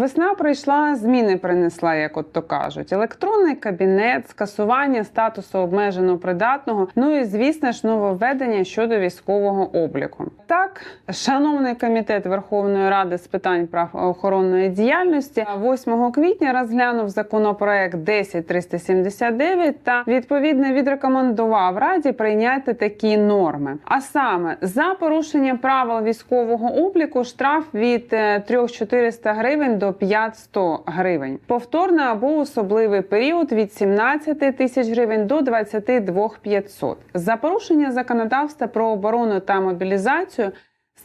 Весна прийшла, зміни принесла, як от то кажуть. Електронний кабінет, скасування статусу обмежено придатного. Ну і звісно ж нововведення щодо військового обліку. Так, шановний комітет Верховної Ради з питань правоохоронної діяльності 8 квітня розглянув законопроект 10379 та відповідно відрекомендував Раді прийняти такі норми. А саме за порушення правил військового обліку штраф від е, 3400 гривень до 500 гривень. повторний або особливий період від 17 тисяч гривень до 22 500. За порушення законодавства про оборону та мобілізацію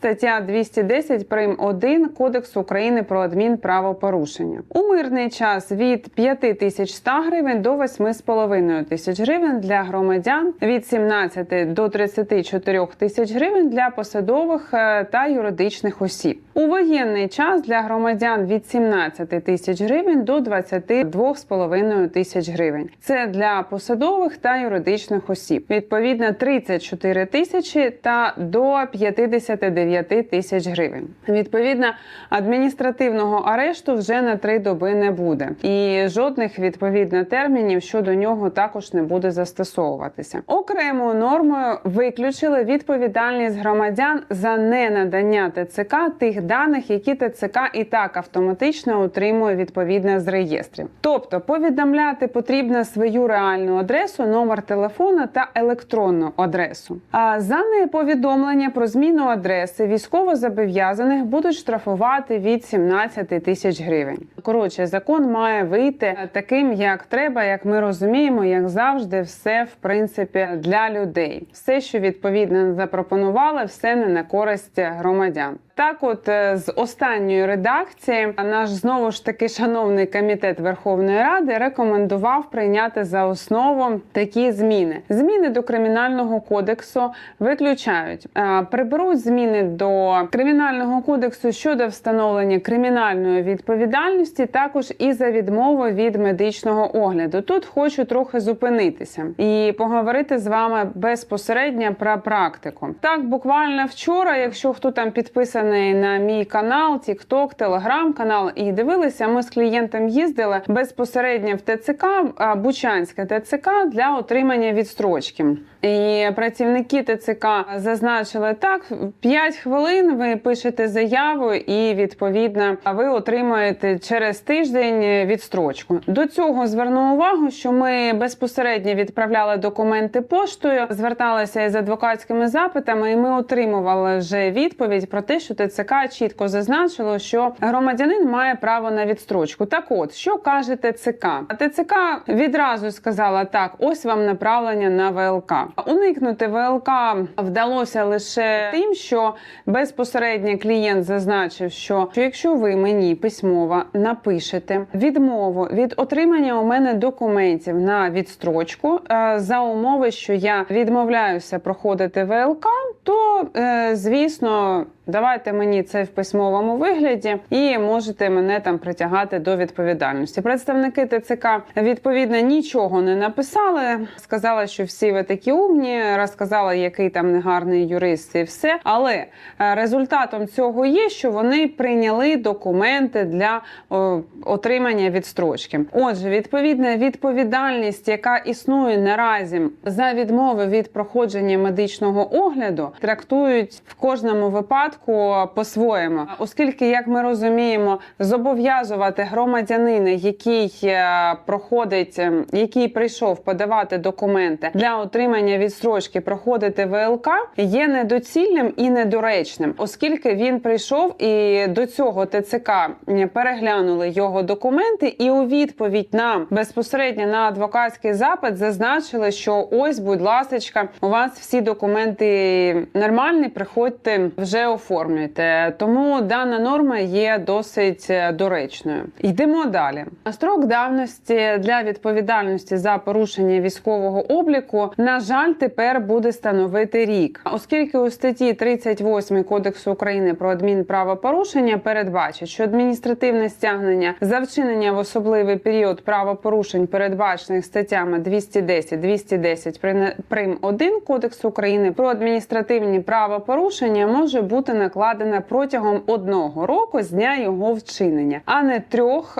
Стаття 210 прим. 1 Кодексу України про адмінправопорушення. У мирний час від 5100 гривень до 8,5 тисяч гривень для громадян, від 17 до 34 тисяч гривень для посадових е, та юридичних осіб. У воєнний час для громадян від 17 тисяч гривень до 22,5 тисяч гривень. Це для посадових та юридичних осіб. Відповідно 34 тисячі та до 59 тисяч гривень. Відповідно, адміністративного арешту вже на три доби не буде, і жодних відповідно термінів щодо нього також не буде застосовуватися. Окремою нормою виключили відповідальність громадян за ненадання ТЦК тих даних, які ТЦК і так автоматично отримує відповідно з реєстрів. Тобто повідомляти потрібно свою реальну адресу, номер телефона та електронну адресу. А за неповідомлення про зміну адреси військовозобов'язаних будуть штрафувати від 17 тисяч гривень. Коротше, закон має вийти таким, як треба, як ми розуміємо, як завжди, все в принципі для людей. Все, що відповідно запропонували, все не на користь громадян. Так, от е, з останньої редакції наш знову ж таки шановний комітет Верховної Ради рекомендував прийняти за основу такі зміни. Зміни до кримінального кодексу виключають, е, приберуть зміни до кримінального кодексу щодо встановлення кримінальної відповідальності, також і за відмову від медичного огляду. Тут хочу трохи зупинитися і поговорити з вами безпосередньо про практику. Так, буквально вчора, якщо хто там підписаний на мій канал, TikTok, Telegram канал і дивилися, ми з клієнтом їздили безпосередньо в ТЦК, Бучанське ТЦК для отримання відстрочки. І працівники ТЦК зазначили так: 5 хвилин ви пишете заяву, і відповідно ви отримаєте через тиждень відстрочку. До цього зверну увагу, що ми безпосередньо відправляли документи поштою, зверталися із адвокатськими запитами, і ми отримували вже відповідь про те, що ТЦК чітко зазначило, що громадянин має право на відстрочку. Так, от що каже ТЦК? ТЦК відразу сказала так: ось вам направлення на ВЛК. Уникнути ВЛК вдалося лише тим, що безпосередньо клієнт зазначив, що якщо ви мені письмово напишете відмову від отримання у мене документів на відстрочку е, за умови, що я відмовляюся проходити ВЛК, то е, звісно. Давайте мені це в письмовому вигляді, і можете мене там притягати до відповідальності. Представники ТЦК відповідно нічого не написали. Сказали, що всі ви такі умні, розказали, який там негарний юрист, і все. Але е, результатом цього є, що вони прийняли документи для о, отримання відстрочки. Отже, відповідна відповідальність, яка існує наразі за відмови від проходження медичного огляду, трактують в кожному випадку по-своєму, оскільки, як ми розуміємо, зобов'язувати громадянина, який е, проходить, е, який прийшов подавати документи для отримання відстрочки, проходити ВЛК, є недоцільним і недоречним, оскільки він прийшов і до цього ТЦК переглянули його документи, і у відповідь нам безпосередньо на адвокатський запит зазначили, що ось, будь ласка, у вас всі документи нормальні, приходьте вже оформлюйте. Тому дана норма є досить е, доречною. Йдемо далі. Строк давності для відповідальності за порушення військового обліку, на жаль, тепер буде становити рік, оскільки у статті 38 Кодексу України про адмінправопорушення передбачить, що адміністративне стягнення за вчинення в особливий період правопорушень, передбачених статтями 210, 210 прим. 1 Кодексу України про адміністративні правопорушення, може бути накладена протягом одного року з дня його вчинення, а не трьох,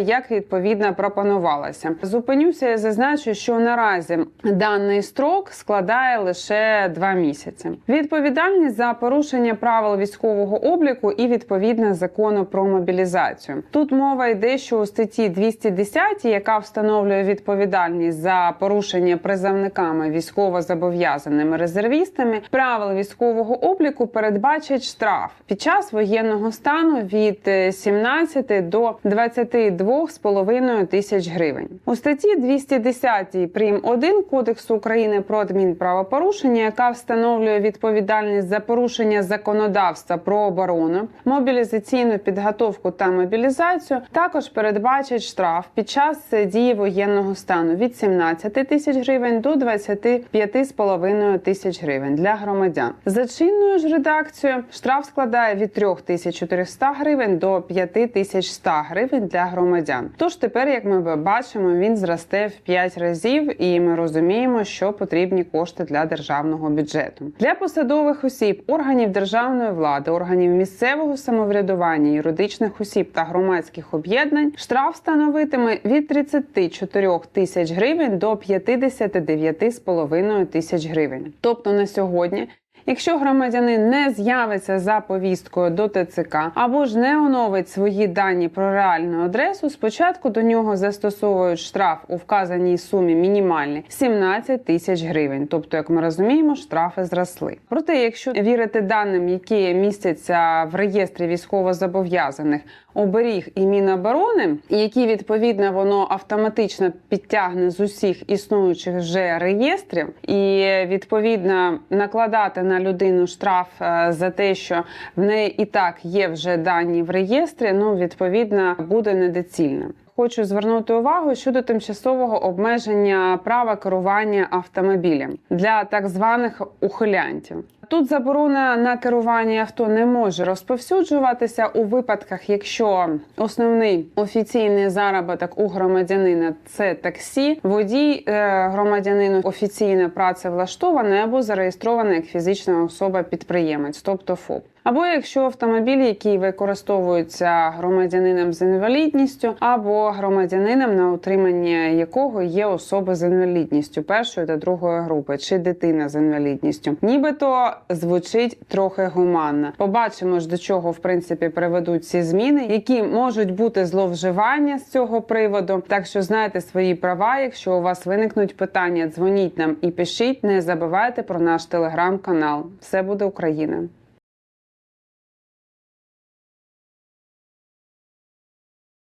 як відповідно пропонувалося. Зупинюся і зазначу, що наразі даний строк складає лише два місяці. Відповідальність за порушення правил військового обліку і відповідно закону про мобілізацію. Тут мова йде, що у статті 210, яка встановлює відповідальність за порушення призовниками військовозобов'язаними резервістами, правил військового обліку передбачать штраф під час воєнного стану від е, 17 до 22,5 тисяч гривень. У статті 210 прим. 1 Кодексу України про адмінправопорушення, яка встановлює відповідальність за порушення законодавства про оборону, мобілізаційну підготовку та мобілізацію, також передбачить штраф під час дії воєнного стану від 17 тисяч гривень до 25,5 тисяч гривень для громадян. За чинною ж редакцією штраф складає від 3400 гривень до 5100 гривень для громадян. Тож тепер, як ми бачимо, він зросте в 5 разів, і ми розуміємо, що потрібні кошти для державного бюджету. Для посадових осіб, органів державної влади, органів місцевого самоврядування, юридичних осіб та громадських об'єднань штраф становитиме від 34 тисяч гривень до 59,5 тисяч гривень. Тобто на сьогодні. Якщо громадянин не з'явиться за повісткою до ТЦК або ж не оновить свої дані про реальну адресу, спочатку до нього застосовують штраф у вказаній сумі мінімальний 17 тисяч гривень. Тобто, як ми розуміємо, штрафи зросли. Проте, якщо вірити даним, які містяться в реєстрі військовозобов'язаних оберіг і Міноборони, які відповідно воно автоматично підтягне з усіх існуючих вже реєстрів, і відповідно накладати на людину штраф е, за те, що в неї і так є вже дані в реєстрі, ну відповідно буде недоцільним. Хочу звернути увагу щодо тимчасового обмеження права керування автомобілем для так званих ухилянтів. Тут заборона на керування авто не може розповсюджуватися у випадках, якщо основний офіційний заробіток у громадянина це таксі, водій е, громадянину офіційно працевлаштований або зареєстрований як фізична особа-підприємець, тобто ФОП. Або якщо автомобіль, який використовується громадянином з інвалідністю, або громадянином, на утримання якого є особи з інвалідністю першої та другої групи, чи дитина з інвалідністю, нібито звучить трохи гуманно. Побачимо ж до чого в принципі приведуть ці зміни, які можуть бути зловживання з цього приводу. Так що знайте свої права. Якщо у вас виникнуть питання, дзвоніть нам і пишіть. Не забувайте про наш телеграм-канал. Все буде Україна.